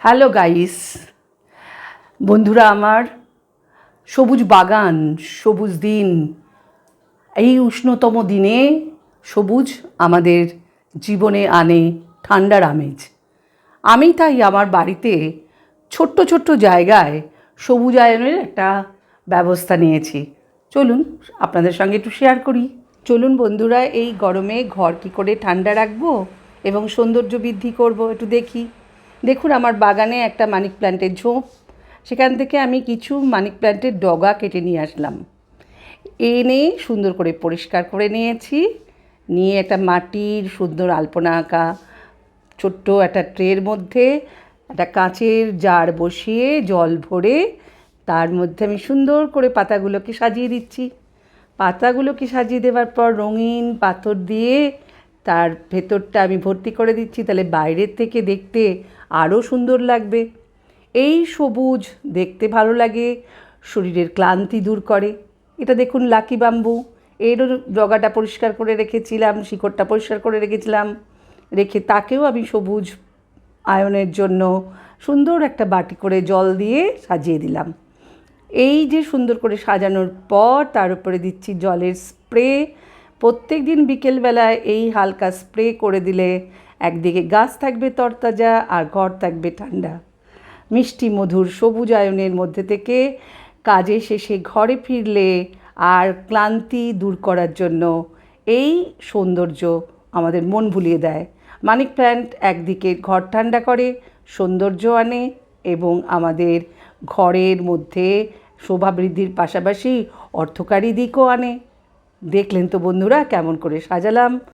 Hello guys বন্ধুরা আমার সবুজ বাগান, সবুজ দিন। এই উষ্ণতম দিনে সবুজ আমাদের জীবনে আনে ঠান্ডার আমেজ। আমি তাই আমার বাড়িতে ছোট্ট ছোট্ট জায়গায় সবুজায়নের একটা ব্যবস্থা নিয়েছি। চলুন, আপনাদের সঙ্গে একটু শেয়ার করি। চলুন বন্ধুরা, এই গরমে ঘর কী করে ঠান্ডা রাখব এবং সৌন্দর্য বৃদ্ধি করব একটু দেখি। দেখুন, আমার বাগানে একটা মানিক প্ল্যান্টের ঝোপ। সেখান থেকে আমি কিছু মানিক প্ল্যান্টের ডগা কেটে নিয়ে আসলাম। এনে সুন্দর করে পরিষ্কার করে নিয়েছি। নিয়ে একটা মাটির সুন্দর আলপনা আঁকা, ছোট্ট একটা ট্রের মধ্যে একটা কাঁচের জার বসিয়ে জল ভরে তার মধ্যে আমি সুন্দর করে পাতাগুলোকে সাজিয়ে দিচ্ছি। পাতাগুলোকে সাজিয়ে দেওয়ার পর রঙিন পাথর দিয়ে তার ভেতরটা আমি ভর্তি করে দিচ্ছি, তাহলে বাইরের থেকে দেখতে আরও সুন্দর লাগবে। এই সবুজ দেখতে ভালো লাগে, শরীরের ক্লান্তি দূর করে। এটা দেখুন লাকি বাম্বু। এরও জগাটা পরিষ্কার করে রেখেছিলাম, শিকড়টা পরিষ্কার করে রেখেছিলাম। রেখে তাকেও আমি সবুজ আয়নের জন্য সুন্দর একটা বাটি করে জল দিয়ে সাজিয়ে দিলাম। এই যে সুন্দর করে সাজানোর পর তার উপরে দিচ্ছি জলের স্প্রে। প্রত্যেক দিন বিকেলবেলায় এই হালকা স্প্রে করে দিলে একদিকে গাছ থাকবে তরতাজা আর ঘর থাকবে ঠান্ডা। মিষ্টি মধুর সবুজ আয়নের মধ্যে থেকে কাজে শেষে ঘরে ফিরলে আর ক্লান্তি দূর করার জন্য এই সৌন্দর্য আমাদের মন ভুলিয়ে দেয়। মানিক প্ল্যান্ট একদিকে ঘর ঠান্ডা করে, সৌন্দর্য আনে এবং আমাদের ঘরের মধ্যে শোভা বৃদ্ধির পাশাপাশি অর্থকারী দিকও আনে। দেখলেন তো বন্ধুরা কেমন করে সাজালাম।